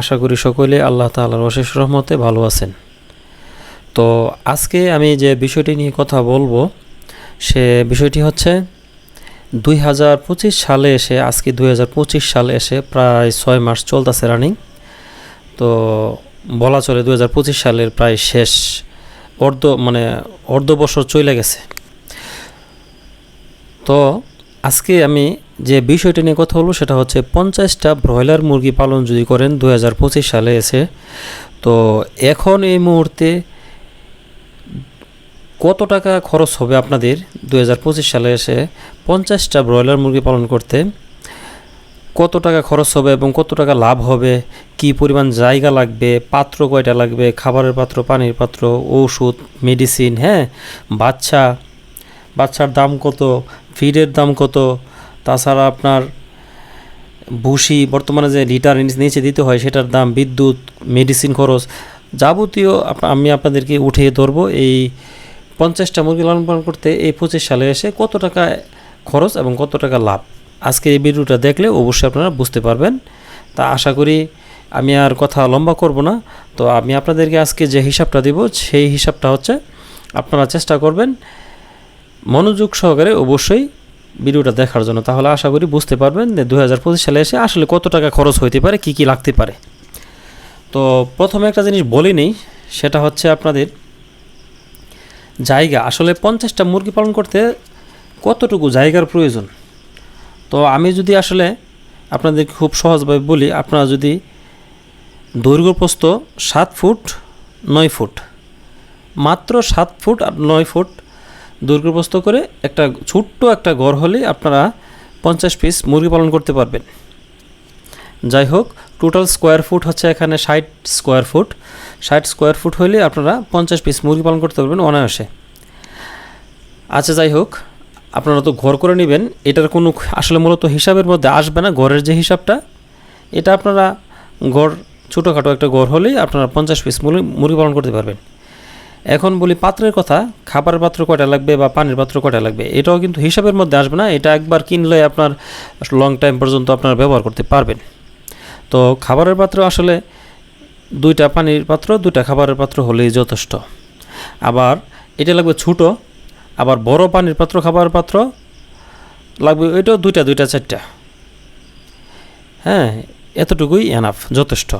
আশা করি সকলে আল্লাহ তাআলার অশেষ রহমতে ভালো আছেন। তো আজকে আমি যে বিষয়টি নিয়ে কথা বলব, সে বিষয়টি হচ্ছে দুই হাজার পঁচিশ সালে এসে, আজকে দুই হাজার পঁচিশ সালে এসে প্রায় ছয় মাস চলতেছে রানিং। তো বলা চলে দুই হাজার পঁচিশ সালের প্রায় শেষ অর্ধ মানে অর্ধ বছর চলে গেছে। তো আজকে আমি যে বিষয়টি নিয়ে কথা বলব সেটা হচ্ছে পঞ্চাশটা ব্রয়লার মুরগি পালন যদি করেন দু হাজার পঁচিশ সালে এসে, তো এখন এই মুহূর্তে কত টাকা খরচ হবে আপনাদের দু হাজার পঁচিশ সালে এসে পঞ্চাশটা ব্রয়লার মুরগি পালন করতে? কত টাকা খরচ হবে এবং কত টাকা লাভ হবে? কি পরিমাণ জায়গা লাগবে? পাত্র কয়টা লাগবে? খাবারের পাত্র, পানির পাত্র, ওষুধ মেডিসিন হ্যাঁ? বাচ্চা, বাচ্চার দাম কত? ফিডের দাম কত? তাছাড়া আপনার ভুসি, বর্তমানে যে লিটার নিচে দিতে হয়, সেটার দাম, বিদ্যুৎ, মেডিসিন খরচ যাবতীয় আমি আপনাদেরকে উঠিয়ে ধরবো। এই পঞ্চাশটা মুরগি লালন পালন করতে এই পঁচিশ সালে এসে কত টাকা খরচ এবং কত টাকা লাভ? আজকে এই ভিডিওটা দেখলে অবশ্যই আপনারা বুঝতে পারবেন। তা আশা করি আমি আর কথা লম্বা করব না। তো আমি আপনাদেরকে আজকে যে হিসাবটা দিব, সেই হিসাবটা হচ্ছে আপনারা চেষ্টা করবেন। মনোযোগ সহকারে অবশ্যই ভিডিওটা দেখার জন্য, তাহলে আশা করি বুঝতে পারবেন যে দু হাজার পঁচিশ সালে এসে আসলে কত টাকা খরচ হইতে পারে, কি কি লাগতে পারে। তো প্রথমে একটা জিনিস বলি নেই, সেটা হচ্ছে আপনাদের জায়গা। আসলে পঞ্চাশটা মুরগি পালন করতে কতটুকু জায়গার প্রয়োজন? তো আমি যদি আসলে আপনাদের খুব সহজভাবে বলি, আপনারা যদি দৈর্ঘ্য প্রস্থ সাত ফুট নয় ফুট, মাত্র সাত ফুট আর নয় ফুট দৈর্ঘ্যপ্রস্থ করে একটা ছোট্ট একটা ঘর হলে আপনারা পঞ্চাশ পিস মুরগি পালন করতে পারবেন। যাই হোক টোটাল স্কোয়ার ফুট হচ্ছে এখানে ষাট স্কোয়ার ফুট ষাট স্কোয়ার ফুট হলে আপনারা পঞ্চাশ পিস মুরগি পালন করতে পারবেন অনায়াসে। আচ্ছা যাই হোক, আপনারা তো ঘর করে নেবেন, এটার কোনো আসলে মূলত হিসাবের মধ্যে আসবে না, ঘরের যে হিসাবটা, এটা আপনারা ঘর, ছোটোখাটো একটা ঘর হলেই আপনারা পঞ্চাশ পিস মুরগি পালন করতে পারবেন। এখন বলি পাত্রের কথা, খাবারের পাত্র কয়টা লাগবে বা পানির পাত্র কয়টা লাগবে, এটাও কিন্তু হিসাবের মধ্যে আসবে না, এটা একবার কিনলে আপনার লং টাইম পর্যন্ত আপনারা ব্যবহার করতে পারবেন। তো খাবারের পাত্র আসলে দুইটা পানির পাত্র, দুইটা খাবারের পাত্র হলেই যথেষ্ট। আবার এটা লাগবে ছোটো, আবার বড় পানির পাত্র, খাবারের পাত্র লাগবে এটাও দুইটা দুইটা, চারটা। হ্যাঁ এতটুকুই এনাফ যথেষ্ট।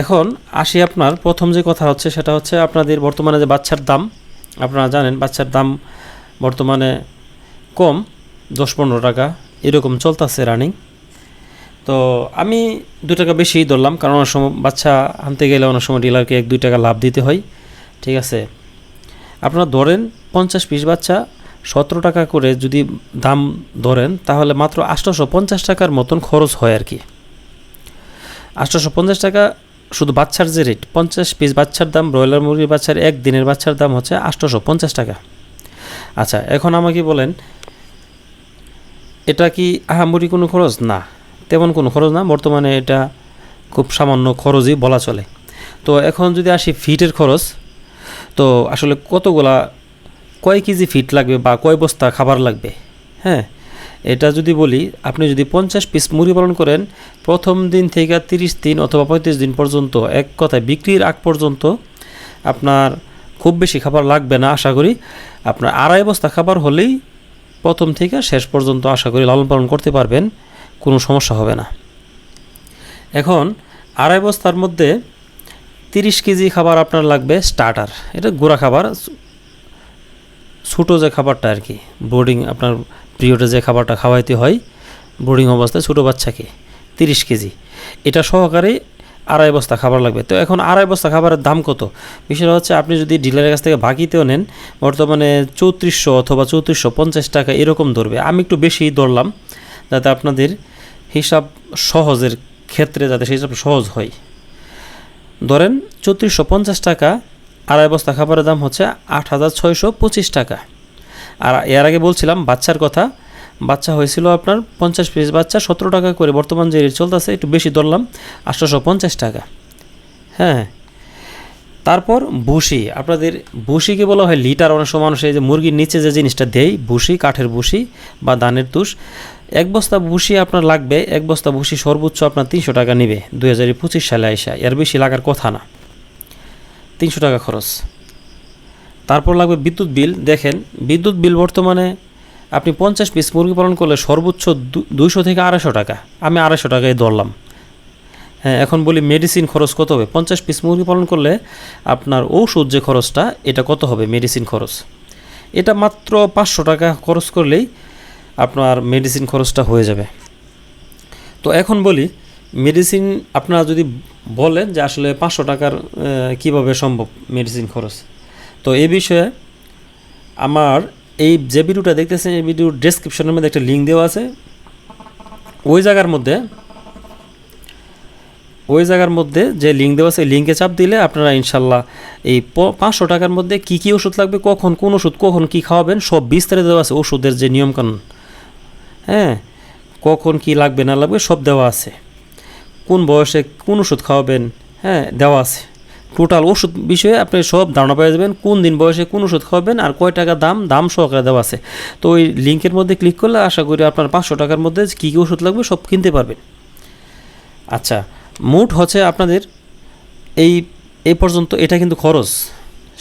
এখন আসি আপনার প্রথম যে কথা হচ্ছে, সেটা হচ্ছে আপনাদের বর্তমানে যে বাচ্চার দাম, আপনারা জানেন বাচ্চার দাম বর্তমানে কম, দশ পনেরো টাকা, এরকম চলতেছে রানিং তো আমি দু টাকা বেশি ধরলাম, কারণ অনেক সময় বাচ্চা আনতে গেলে অনেক সময় ডিলারকে এক দুই টাকা লাভ দিতে হয়, ঠিক আছে? আপনারা ধরেন পঞ্চাশ পিস বাচ্চা সতেরো টাকা করে যদি দাম ধরেন, তাহলে মাত্র আটশোশো পঞ্চাশ টাকার মতন খরচ হয় আর কি। আটশোশো পঞ্চাশ টাকা শুধু বাচ্চার যে রেট পঞ্চাশ পিস বাচ্চার দাম ব্রয়লার মুরগির বাচ্চার এক, দিনের বাচ্চার দাম হচ্ছে আটশোশো পঞ্চাশ টাকা। আচ্ছা এখন আমাকে বলেন, এটা কি আহামরি কোনো খরচ? না, তেমন কোনো খরচ না, বর্তমানে এটা খুব সামান্য খরচই বলা চলে। তো এখন যদি আসি ফিটের খরচ, তো আসলে কতগুলা, কয় কেজি ফিট লাগবে বা কয় বস্তা খাবার লাগবে? হ্যাঁ এটা যদি বলি, আপনি যদি পঞ্চাশ পিস মুরগি পালন করেন, প্রথম দিন থেকে তিরিশ দিন অথবা পঁয়ত্রিশ দিন পর্যন্ত, এক কথায় বিক্রির আগ পর্যন্ত আপনার খুব বেশি খাবার লাগবে না, আশা করি। আপনার আড়াই বস্তা খাবার হলেই প্রথম থেকে শেষ পর্যন্ত আশা করি লালন পালন করতে পারবেন, কোনো সমস্যা হবে না। এখন আড়াই বস্তার মধ্যে তিরিশ কেজি খাবার আপনার লাগবে স্টার্টার এটা গোড়া খাবার ছোটো যে খাবারটা আর কি বোর্ডিং আপনার পিরিয়ডে যে খাবারটা খাওয়াইতে হয় বোর্ডিং অবস্থায় ছোটো বাচ্চাকে তিরিশ কেজি। এটা সহকারে আড়াই বস্তা খাবার লাগবে। তো এখন আড়াই বস্তা খাবারের দাম কত? বিষয়টা হচ্ছে আপনি যদি ডিলারের কাছ থেকে বাকিতেও নেন, বর্তমানে চৌত্রিশশো অথবা চৌত্রিশশো পঞ্চাশ টাকা এরকম ধরবে। আমি একটু বেশি ধরলাম, যাতে আপনাদের হিসাব সহজের ক্ষেত্রে যাতে সেই হিসাব সহজ হয়। ধরেন চৌত্রিশশো পঞ্চাশ টাকা আড়াই বস্তা খাবারের দাম হচ্ছে আট হাজার ছয়শো পঁচিশ টাকা। আর এর আগে বলছিলাম, বাচ্চার কথা, বাচ্চা হয়েছিল আপনার পঞ্চাশ পিস বাচ্চা সতেরো টাকা করে, বর্তমান যে রেট চলতেছে একটু বেশি ধরলাম, আটশোশো পঞ্চাশ টাকা। হ্যাঁ তারপর ভুসি, আপনাদের ভুসিকে বলা হয় লিটার, অনেক সময় মানুষ এই যে মুরগির নিচে যে জিনিসটা দেয়, ভুসি, কাঠের ভুসি বা ধানের তুষ, এক বস্তা ভুসি আপনার লাগবে, এক বস্তা ভুসি সর্বোচ্চ আপনার তিনশো টাকা নেবে, দুই হাজার পঁচিশ সালে আইসা, এর বেশি লাগার কথা না। তিনশো টাকা খরচ। তারপর লাগবে বিদ্যুৎ বিল। দেখেন, বিদ্যুৎ বিল বর্তমানে আপনি পঞ্চাশ পিস মুরগি পালন করলে সর্বোচ্চ দুইশো থেকে আড়াইশো টাকা। আমি আড়াইশো টাকায় ধরলাম। হ্যাঁ এখন বলি মেডিসিন খরচ কত হবে? পঞ্চাশ পিস মুরগি পালন করলে আপনার ঔষধ যে খরচটা, এটা কত হবে মেডিসিন খরচ? এটা মাত্র পাঁচশো টাকা খরচ করলেই আপনার মেডিসিন খরচটা হয়ে যাবে। তো এখন বলি মেডিসিন আপনারা যদি বলেন যে আসলে পাঁচশো টাকার কীভাবে সম্ভব মেডিসিন খরচ? তো এই বিষয়ে আমার এই যে ভিডিওটা দেখতেছেন, এই ভিডিওর ডেসক্রিপশনের মধ্যে একটা লিঙ্ক দেওয়া আছে। ওই জায়গার মধ্যে, ওই জায়গার মধ্যে যে লিঙ্ক দেওয়া আছে লিঙ্কে চাপ দিলে আপনারা ইনশাল্লাহ এই পাঁচশো টাকার মধ্যে কি কি ওষুধ লাগবে, কখন কোন ওষুধ, কখন কি খাওয়াবেন, সব বিস্তারিত দেওয়া আছে। ওষুধের যে নিয়মকানুন হ্যাঁ কখন কি লাগবে, না লাগবে, সব দেওয়া আছে। কোন বয়সে কোন ওষুধ খাওয়াবেন? হ্যাঁ দেওয়া আছে। টোটাল ওষুধ বিষয়ে আপনি সব ধারণা পেয়ে যাবেন কোন দিন বয়সে কোন ওষুধ খাওয়াবেন আর কয় টাকা দাম দাম সহকারে দেওয়া আছে। তো ওই লিঙ্কের মধ্যে ক্লিক করলে আশা করি আপনার পাঁচশো টাকার মধ্যে কী কী ওষুধ লাগবে সব কিনতে পারবেন। আচ্ছা মোট হচ্ছে আপনাদের এই এই পর্যন্ত এটা কিন্তু খরচ,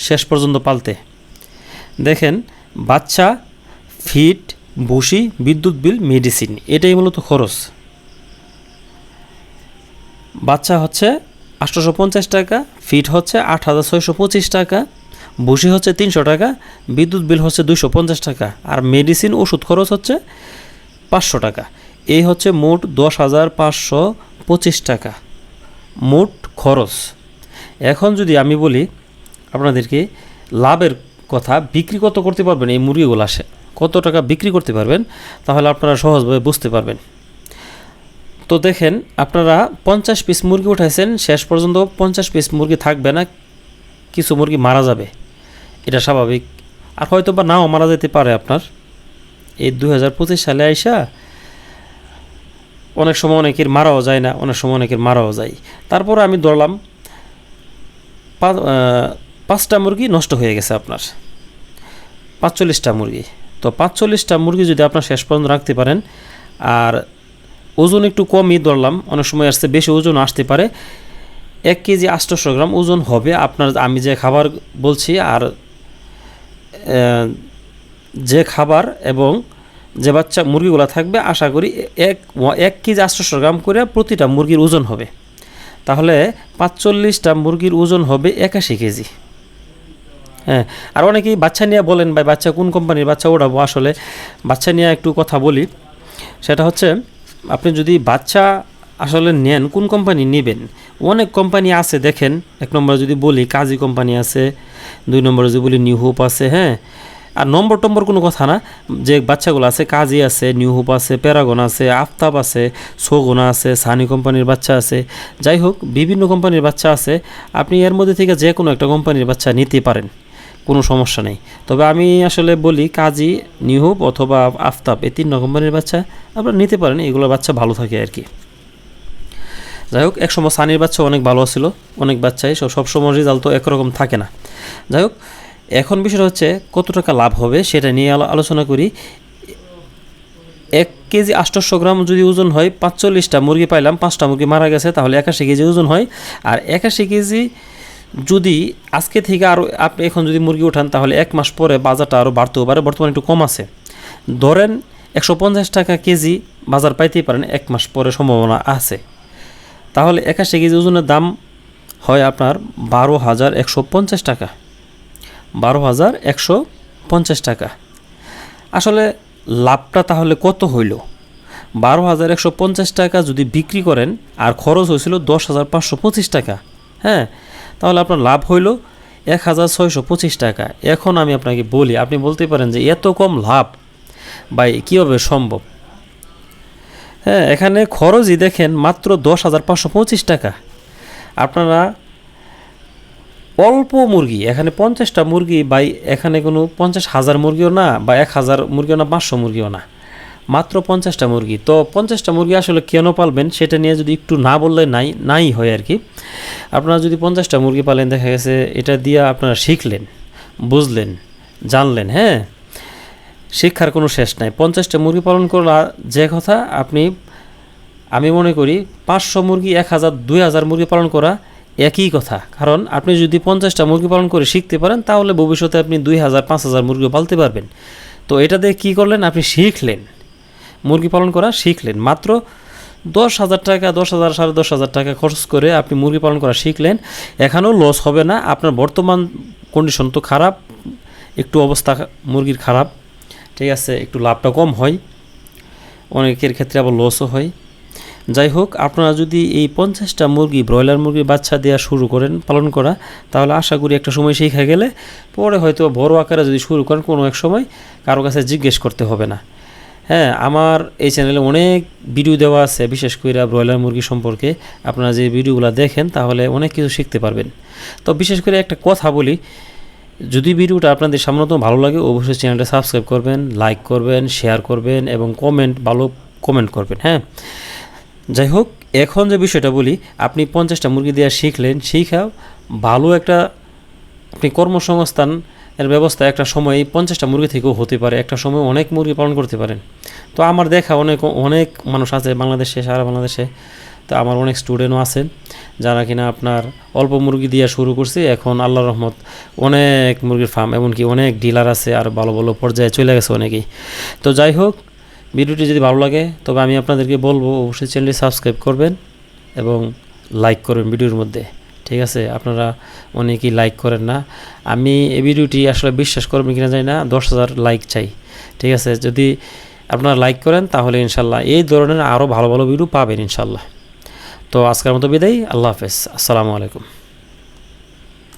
শেষ পর্যন্ত পালতে। দেখেন, বাচ্চা ফিট বসি বিদ্যুৎ বিল মেডিসিন এটাই মূলত খরচ। বাচ্চা হচ্ছে আটশোশো পঞ্চাশ টাকা, ফিট হচ্ছে আট হাজার ছয়শো পঁচিশ টাকা বসি হচ্ছে তিনশো টাকা, বিদ্যুৎ বিল হচ্ছে দুইশো পঞ্চাশ টাকা, আর মেডিসিন ওষুধ খরচ হচ্ছে পাঁচশো টাকা। এই হচ্ছে মোট দশ হাজার পাঁচশো পঁচিশ টাকা। মোট খরচ। এখন যদি আমি বলি আপনাদেরকে লাভের কথা, বিক্রি কত করতে পারবেন? এই মুরগিগুলো আসে। কত টাকা বিক্রি করতে পারবেন? তাহলে আপনারা সহজভাবে বুঝতে পারবেন। তো দেখেন আপনারা পঞ্চাশ পিস মুরগি উঠাইছেন শেষ পর্যন্ত পঞ্চাশ পিস মুরগি থাকবে না কিছু মুরগি মারা যাবে। এটা স্বাভাবিক। আর হয়তো বা নাও মারা যেতে পারে আপনার। এই দু সালে আইসা অনেক সময় অনেকের মারাও যায় না অনেক সময় অনেকের মারাও যায়। তারপর আমি আহ, পাঁচটা মুরগি নষ্ট হয়ে গেছে আপনার। পাঁচচল্লিশটা মুরগি। তো পাঁচচল্লিশটা মুরগি যদি আপনার শেষ পর্যন্ত রাখতে পারেন আর ওজন একটু কমই ধরলাম। অনেক সময় আসতে বেশি ওজন আসতে পারে। এক কেজি আটশোশো গ্রাম ওজন হবে। আপনার আমি যে খাবার বলছি আর যে খাবার এবং যে বাচ্চা মুরগিগুলো থাকবে, আশা করি এক এক কেজি আটশোশো গ্রাম করে প্রতিটা মুরগির ওজন হবে। তাহলে পাঁচচল্লিশটা মুরগির ওজন হবে একাশি কেজি। হ্যাঁ আর অনেকেই বাচ্চা নিয়ে বলেন, ভাই, বাচ্চা কোন কোম্পানির বাচ্চা ওঠাবো আসলে বাচ্চা নিয়ে একটু কথা বলি। সেটা হচ্ছে আপনি যদি বাচ্চা আসলে নেন, কোন কোম্পানি নেবেন? অনেক কোম্পানি আছে, দেখেন। এক নম্বরে যদি বলি, কাজী কোম্পানি আছে। দুই নম্বরে যদি বলি নিউ হোপ আছে হ্যাঁ? আর নম্বর টম্বর কোনো কথা না। যে বাচ্চাগুলো আছে, কাজী আছে নিউ হোপ আছে প্যারাগন আছে আফতাব আছে সোগোনা আছে সানি কোম্পানির বাচ্চা আছে। যাই হোক, বিভিন্ন কোম্পানির বাচ্চা আছে। আপনি এর মধ্যে থেকে যে কোনো একটা কোম্পানির বাচ্চা নিতে পারেন। কোনো সমস্যা নেই। তবে আমি আসলে বলি, কাজী নিহুব অথবা আফতাব, এই তিন কোম্পানির বাচ্চা আপনারা নিতে পারেন, এগুলোর বাচ্চা ভালো থাকে আর কি। যাই হোক, একসময় সানির বাচ্চা অনেক ভালো ছিল, অনেক বাচ্চাই সব সবসময় রেজাল্ট তো একরকম থাকে না। যাই হোক, এখন বিষয়টা হচ্ছে কত টাকা লাভ হবে সেটা নিয়ে আলো- আলোচনা করি। এক কেজি আটশোশো গ্রাম যদি ওজন হয় পাঁচচল্লিশটা মুরগি পাইলাম, পাঁচটা মুরগি মারা গেছে, তাহলে একাশি কেজি ওজন হয়। আর একাশি কেজি যদি আজকে থেকে আরও আপনি এখন যদি মুরগি উঠান, তাহলে এক মাস পরে বাজারটা আরও বাড়তেও পারে, বর্তমানে একটু কম আছে। ধরেন একশো পঞ্চাশ টাকা কেজি বাজার পাইতেই পারেন, এক মাস পরে সম্ভাবনা আছে। তাহলে একাশি কেজি ওজনের দাম হয় আপনার বারো হাজার একশো পঞ্চাশ টাকা। বারো হাজার একশো পঞ্চাশ টাকা। আসলে লাভটা তাহলে কত হইল? বারো হাজার একশো পঞ্চাশ টাকা যদি বিক্রি করেন, আর খরচ হয়েছিল দশ হাজার পাঁচশো পঁচিশ টাকা। হ্যাঁ তাহলে আপনার লাভ হইল এক হাজার ছয়শো পঁচিশ টাকা। এখন আমি আপনাকে বলি, আপনি বলতে পারেন যে এত কম লাভ বা কীভাবে সম্ভব? হ্যাঁ এখানে খরচই দেখেন মাত্র দশ হাজার পাঁচশো পঁচিশ টাকা। আপনারা অল্প মুরগি, এখানে পঞ্চাশটা মুরগি বা এখানে কোনো পঞ্চাশ হাজার মুরগিও না বা এক হাজার মুরগিও না, পাঁচশো মুরগিও না। মাত্র পঞ্চাশটা মুরগি। তো পঞ্চাশটা মুরগি আসলে কেন পালবেন সেটা নিয়ে যদি একটু না বললে নাই নাই হয় আর কি। আপনারা যদি পঞ্চাশটা মুরগি পালেন, দেখা গেছে এটা দিয়ে আপনারা শিখলেন, বুঝলেন, জানলেন হ্যাঁ? শিক্ষার কোনো শেষ নাই। পঞ্চাশটা মুরগি পালন করা যে কথা, আপনি, আমি মনে করি পাঁচশো মুরগি, এক হাজার, দুই হাজার মুরগি পালন করা একই কথা। কারণ আপনি যদি পঞ্চাশটা মুরগি পালন করে শিখতে পারেন, তাহলে ভবিষ্যতে আপনি দুই হাজার, পাঁচ হাজার মুরগি পালতে পারবেন। তো এটা দিয়ে কী করলেন? আপনি শিখলেন। মুরগি পালন করা শিখলেন। মাত্র দশ হাজার টাকা, দশ হাজার, সাড়ে দশ হাজার টাকা খরচ করে আপনি মুরগি পালন করা শিখলেন। এখানেও লস হবে না। আপনার বর্তমান কন্ডিশন তো খারাপ, একটু অবস্থা মুরগির খারাপ, ঠিক আছে, একটু লাভটা কম হয়। অনেকের ক্ষেত্রে আবার লসও হয়। যাই হোক, আপনারা যদি এই পঞ্চাশটা মুরগি, ব্রয়লার মুরগির বাচ্চা দেওয়া শুরু করেন, পালন করা, তাহলে আশা করি একটা সময় শিখে গেলে, পরে হয়তো বড় আকারে যদি শুরু করেন কোনো এক সময়, কারও কাছে জিজ্ঞেস করতে হবে না। হ্যাঁ আমার এই চ্যানেলে অনেক ভিডিও দেওয়া আছে, বিশেষ করে ব্রয়লার মুরগি সম্পর্কে। আপনারা যে ভিডিওগুলো দেখেন, তাহলে অনেক কিছু শিখতে পারবেন। তো বিশেষ করে একটা কথা বলি, যদি ভিডিওটা আপনাদের সামনত ভালো লাগে, অবশ্যই চ্যানেলটা সাবস্ক্রাইব করবেন লাইক করবেন শেয়ার করবেন, এবং কমেন্ট ভালো কমেন্ট করবেন হ্যাঁ? যাই হোক, এখন যে বিষয়টা বলি, আপনি পঞ্চাশটা মুরগি দেওয়া শিখলেন শিখাও ভালো একটা আপনি কর্মসংস্থান এর ব্যবস্থা একটা সময় পঞ্চাশটা মুরগি থেকেও হতে পারে, একটা সময় অনেক মুরগি পালন করতে পারেন। তো আমার দেখা অনেক অনেক মানুষ আছে বাংলাদেশে, সারা বাংলাদেশে। তো আমার অনেক স্টুডেন্টও আছেন যারা কিনা আপনার অল্প মুরগি দিয়ে শুরু করছে, এখন আল্লাহ রহমত অনেক মুরগির ফার্ম এমনকি অনেক ডিলার আছে আর ভালো ভালো পর্যায়ে চলে গেছে অনেকেই। তো যাই হোক, ভিডিওটি যদি ভালো লাগে, তবে আমি আপনাদেরকে বলব অবশ্যই চ্যানেলটি সাবস্ক্রাইব করবেন এবং লাইক করবেন ভিডিওর মধ্যে। ঠিক আছে, আপনারা অনেকেই লাইক করেন না। আমি এই ভিডিওটি আসলে বিশ্বাস করবেন কিনা জানি না, দশ হাজার লাইক চাই। ঠিক আছে, যদি আপনারা লাইক করেন তাহলে ইনশাল্লাহ এই ধরনের আরও ভালো ভালো ভিডিও পাবেন ইনশাল্লাহ। তো আজকের মতো বিদায়, আল্লাহ হাফেজ, আসসালামু আলাইকুম।